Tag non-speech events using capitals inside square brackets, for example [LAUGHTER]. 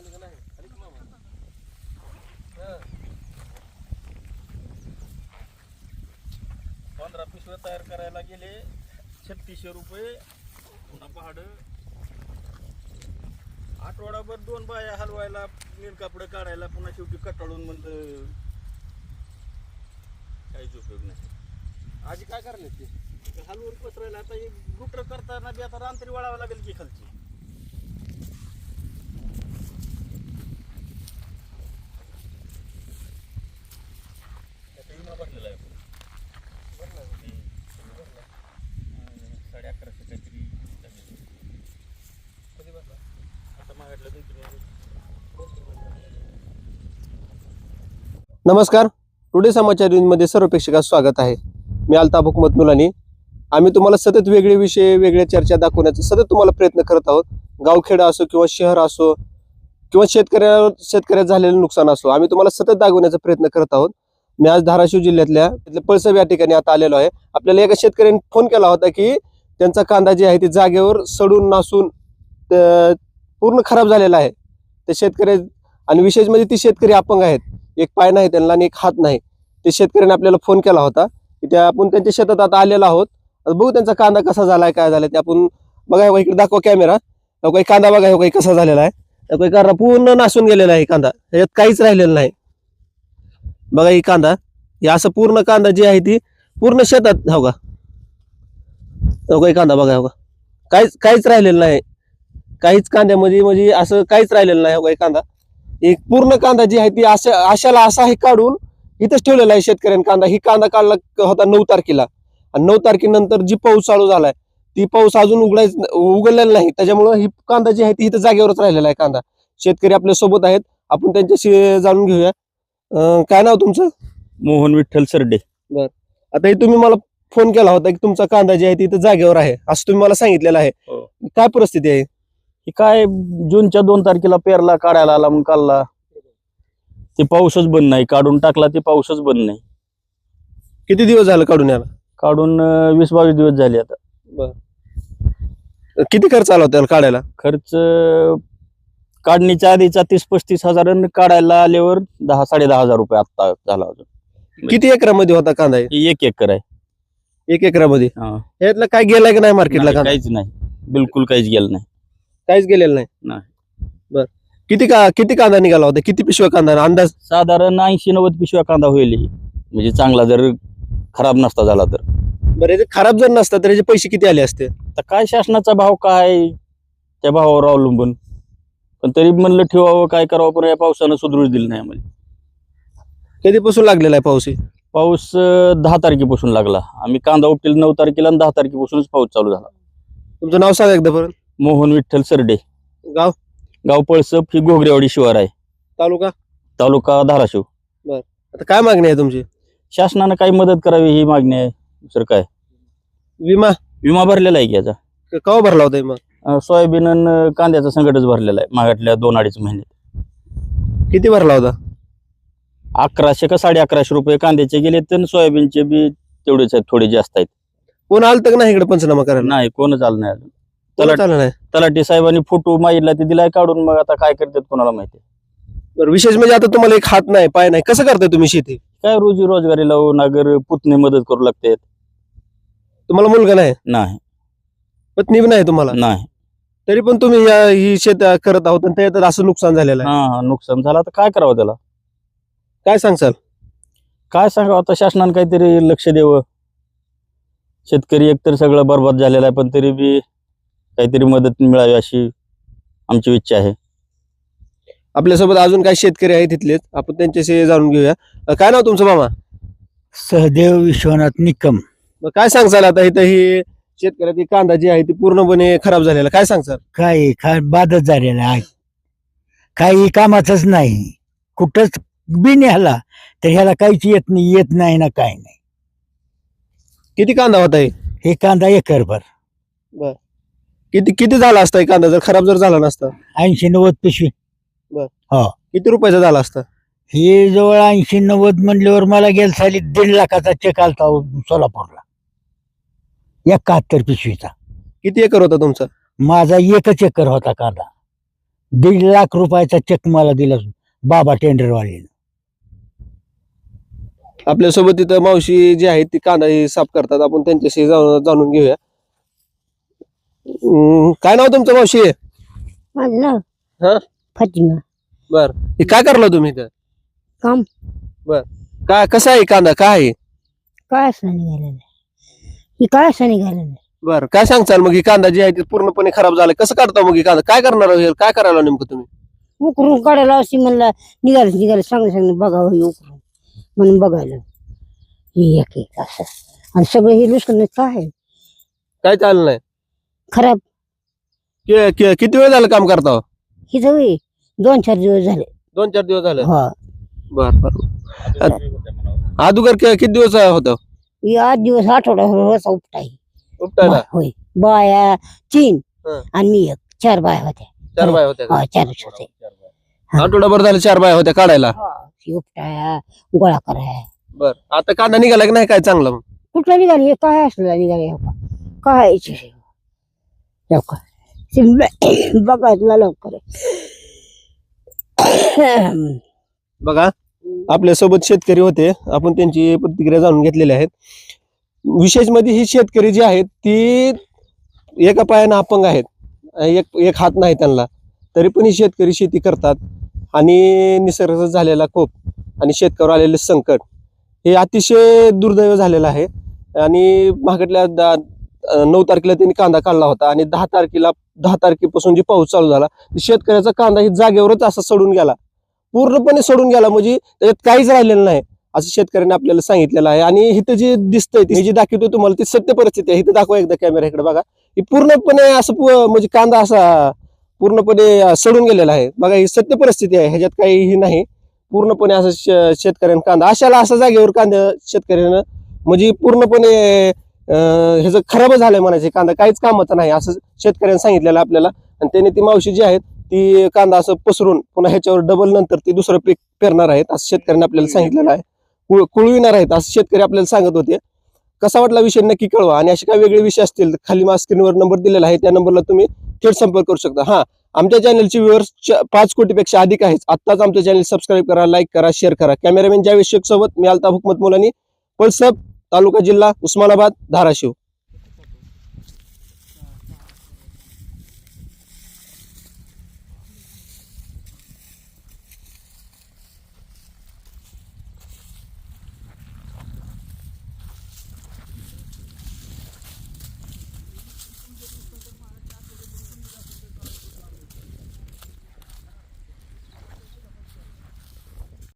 आले का नाही. आले की मामा? पंधरा पिशव्या तयार करायला गेले. छत्तीसशे रुपये. पुन्हा भाडं आठवडाभर दोन बाया हलवायला नील कापडं काढायला पुन्हा शेवटी कटाळून म्हणलं काहीच उपयोग नाही. आजी काय करणार ते? हलवून पसरायला आता हे गुटर करताना बी आता रांतरी वळावं लागेल की खालची त्याचा विमा भरलेला आहे आपण. हम्म. अं, साडे अकराशे काहीतरी लागले. कधी बसला आता मागितलं दोन तीन वेळा. नमस्कार. टुडे समाचार न्यूजमध्ये सर्व प्रेक्षकांचं स्वागत आहे. मी अल्ताफ हुकमत मुलानी. आम्ही तुम्हाला सतत वेगळे विषय वेगळ्या चर्चा दाखवण्याचा सतत तुम्हाला प्रयत्न करत आहोत. गावखेडा असो किंवा शहर असो किंवा शेतकऱ्या शेतकऱ्यात झालेलं नुकसान असो आम्ही तुम्हाला सतत दाखवण्याचा प्रयत्न करत आहोत. मी आज धाराशिव जिल्ह्यातल्या तिथल्या पळसब या ठिकाणी आता आलेलो आहे. आपल्याला एका शेतकऱ्याने फोन केला होता की त्यांचा कांदा जे आहे ते जागेवर सडून नासून पूर्ण खराब झालेला आहे. ते शेतकरी आणि विशेष म्हणजे ती शेतकरी अपंग आहेत. एक पाय नाही त्यांना आणि एक हात नाही. ते शेतकऱ्याने आपल्याला फोन केला होता की त्या आपण त्यांच्या शेतात आता आलेलो आहोत. बघू त्यांचा कांदा कसा झालाय काय झालाय ते आपण बघा इकडे दाखवा कॅमेरा काही कांदा बघा काही कसा झालेला आहे. काही कांदा पूर्ण नासून गेलेला आहे कांदा. त्याच्यात काहीच राहिलेलं नाही. बघा ही कांदा. हे असं पूर्ण कांदा जी आहे ती पूर्ण शेतात हो का काही कांदा बघा हो का काहीच काहीच राहिलेलं नाही. काहीच कांद्यामध्ये म्हणजे असं काहीच राहिलेलं नाही हो काही कांदा. एक पूर्ण कांदा जी आहे ती अशा अशाला असा हे काढून इथंच ठेवलेला आहे शेतकऱ्यांनी कांदा. ही कांदा काढला होता नऊ तारखेला. आणि नऊ तारखेनंतर जी पाऊस चालू झालाय ती पाऊस अजून उघडायच उघडलेला नाही. त्याच्यामुळं ही कांदा जी आहे ती इथं जागेवरच राहिलेला आहे कांदा. शेतकरी आपल्यासोबत आहेत. आपण त्यांच्याशी जाणून घेऊया. काय नाव तुमचं? मोहन विठ्ठल सरडे. आता हे तुम्ही मला फोन केला होता की तुमचा कांदा जे आहे ती इथं जागेवर आहे. असं तुम्ही मला सांगितलेलं आहे. हो. काय परिस्थिती आहे? हे काय जूनच्या दोन तारखेला पेरला काढायला आला म्हणून काढला. ते पाऊसच बंद नाही काढून टाकला ते पाऊसच बंद नाही. किती दिवस झालं काढून याला? काढून अं, वीस बावीस दिवस झाले आता. किती खर्च आला होता त्याला काढायला? खर्च काढणीच्या आधीचा तीस पस्तीस हजार आणि काढायला आल्यावर दहा साडे दहा हजार रुपये आता झाला अजून. किती एकरामध्ये होता कांदा? हे? एक एकर आहे. एक एकरामध्ये? हा. यातलं काय गेलाय का नाही मार्केटला नाही, कांदा? काहीच नाही. बिलकुल काहीच गेलं नाही. काहीच गेलेलं नाही. नाही. बर. किती का किती कांदा निघाला होता? किती पिशव्या कांदा? अंदाज? साधारण ऐंशी नव्वद पिशव्या कांदा होईल. हे. म्हणजे चांगला जर खराब नसता झाला तर. बरं याचे खराब जर नसता तर याचे पैसे किती आले असते? तर काय शासनाचा भाव काय? त्या भावावर अवलंबून. पण तरी म्हणलं ठेवावं काय करावं पण या पावसानं सुधरूच दिलं नाही आम्हाला. कधीपासून लागलेला आहे पाऊस हे? पाऊस अं, दहा तारखेपासून लागला. आम्ही कांदा उपटेल नऊ तारखेला आणि दहा तारखेपासूनच पाऊस चालू झाला. तुमचं नाव सांगा एकदा परत. मोहन विठ्ठल सरडे. गाव? गाव पळसप ही घोगरेवाडी शिवार आहे. तालुका? तालुका धाराशिव. आता काय मागणी आहे तुमची? शासनानं काही मदत करावी ही मागणी आहे दुसरं काय? विमा? विमा भरलेला आहे की याचा? क- केव्हा भरला होता अं, सोयाबीन कांद्याचा संकटच भरलेला आहे मागातल्या दोन अडीच महिन्यात किती भरला होता? अकराशे का साडे अकराशे रुपये कांद्याचे गेले तर सोयाबीनचे बी तेवढेच आहेत थोडे जास्त आहेत. कोण आलं तर नाही इकडे पंचनामा करायला? नाही कोणच आलं नाही अजून. आलं नाही तलाठी साहेबांनी फोटो मागितला ते दिलाय काढून मग आता काय करतात कोणाला माहिती? बरं विशेष म्हणजे आता तुम्हाला एक हात नाही पाय नाही. कसं करताय तुम्ही शेती? काय रोजी रोजगारी लावून अगर पुतणे मदत करू लागतात? तुम्हाला मुलगा नाही? नाही. पत्नी बी नाही तुम्हाला? नाही. तरी पण तुम्ही या ही शेत करत आहोत आणि त्याच्यात असं नुकसान झालेलं आहे. हा हा नुकसान झालं. तर काय करावं त्याला? काय सांगसाल काय सांगावं? आता शासनानं काहीतरी लक्ष द्यावं. शेतकरी एकतर सगळं बरबाद झालेला आहे पण तरी बी काहीतरी मदत मिळावी अशी आमची इच्छा आहे. आपल्यासोबत अजून काही शेतकरी आहेत तिथलेच. आपण त्यांच्याशी जाणून घेऊया. अं, काय नाव तुमचं मामा? सहदेव विश्वनाथ निकम. मग काय सांगसाल आता इथं ही शेतकऱ्याची कांदा जी आहे ती पूर्णपणे खराब झालेला काय सांगसाल? काय काय बाधच झालेला आहे. काही कामाचंच नाही. कुठंच बी न्याला तर ह्याला काहीच येत नाही येत नाही ना काय नाही. किती कांदा होता हे? हे कांदा एकरभर किती किती झाला असता हे कांदा जर खराब जर झाला नसता. ऐंशी नव्वद पिशवी. किती रुपयाचा झाला असता? हे जवळ ऐंशी नव्वद म्हणल्यावर मला गेल साली दीड लाखाचा चेक आलता सोलापूरला. एकाहत्तर पिशवीचा. किती एकर होता तुमचा? माझा एकच एकर होता कांदा. दीड लाख रुपयाचा चेक मला दिला बाबा टेंडरवाल्यानं. आपल्यासोबत तिथं मावशी जी आहे ती कांदा ही साफ करतात. आपण त्यांच्याशी जाणून घेऊया. काय नाव तुमचं मावशी? माझं नाव हा? फातिमा. बर. हे काय करला तुम्ही इथं? काम. बर. काय कसं आहे कांदा? काय आहे? काय असं निघालेलं आहे? ही काय असं निघालेलं आहे? बर. काय सांगचाल मग? ही कांदा जी आहे ती पूर्णपणे खराब झाला. कसं काढता मग ही कांदा? काय करणार आहे? काय करायला नेमकं तुम्ही? उकरून काढायला अशी म्हणलं निघालं निघालं चांगलं चांगलं बघावं हे उकरून. म्हणून बघायला. हे एक एक असं. आणि सगळं हे लुसकन काय? आहे? काय चाललं नाही खराब. कि- कि- किती वेळ झालं काम करता हो? ही जवळ दोन चार दिवस झाले. दोन चार दिवस झाले? हा. बर बर. अगोदर कि- किती दिवस होतं? ही आठ दिवस आठवडा उपटायला? होय. बाया तीन हं. आणि मी एक. चार बाया होत्या. चार बाय होत्या का? हा चारच होते. आठवडाभर झालं चार बाय होत्या काढायला? ही. उपटाया गोळा कराया. बर. आता कांदा निघाला की नाही? काय चांगला मग? कुठला निघाली? हे काय असलं निघाले हो? काय याचे हे? लवकर. [COUGHS] बघायला लवकर. बघा आपल्यासोबत शेतकरी होते. आपण त्यांची प्रतिक्रिया जाणून घेतलेली आहेत. विशेषमध्ये ही शेतकरी जी आहेत ती एका पायानं अपंग आहेत. एक एक हात नाही त्यांना. तरी पण ही शेतकरी शेती करतात. आणि निसर्गाचा झालेला कोप आणि शेतकऱ्यावर आलेले संकट. हे अतिशय दुर्दैव झालेलं आहे. आणि महागडल्या दा- नऊ तारखेला त्यांनी कांदा काढला होता आणि दहा तारखेला दहा तारखेपासून जी पाऊस चालू झाला शेतकऱ्याचा कांदा ही जागेवरच असा सडून गेला. पूर्णपणे सोडून गेला म्हणजे त्याच्यात काहीच राहिलेलं नाही असं शेतकऱ्यांनी आपल्याला सांगितलेलं आहे. आणि इथं जे दिसतंय ते जी दाखवतोय तुम्हाला ती सत्य परिस्थिती आहे. इथं दाखवा एकदा कॅमेरा इकडे बघा. ही पूर्णपणे असं म्हणजे कांदा असा पूर्णपणे सडून गेलेला आहे. बघा ही सत्य परिस्थिती आहे. ह्याच्यात काहीही नाही. पूर्णपणे असं शेतकऱ्यानं कांदा अशाला असा जागेवर कांदा शेतकऱ्यानं म्हणजे पूर्णपणे ह्याचं खराब झालंय म्हणायचे कांदा काहीच कामाचं नाही असं शेतकऱ्यांनी सांगितलेलं आपल्याला. आणि त्याने ती मावशी जी आहेत ती कांदा असं पसरून पुन्हा ह्याच्यावर डबल नंतर ती दुसरं पीक पेरणार आहेत असं शेतकऱ्यांनी आपल्याला सांगितलेलं आहे. कुळ- कुळविणार आहेत असं शेतकरी आपल्याला सांगत होते. कसा वाटला विषय नक्की कळवा. आणि असे काही वेगळे विषय असतील तर खाली मा स्क्रीनवर नंबर दिलेला आहे त्या नंबरला तुम्ही थेट संपर्क करू शकता. हा आमच्या चॅनलचे व्ह्युअर्स पाच कोटीपेक्षा अधिक आहेत. आत्ताच आमचं चॅनल सबस्क्राईब करा लाईक करा शेअर करा. कॅमेरामॅन जावेद शेख सोबत मी अल्ताफ हुकमत मुलानी. पळसप तालुका जिल्हा उस्मानाबाद धाराशिव.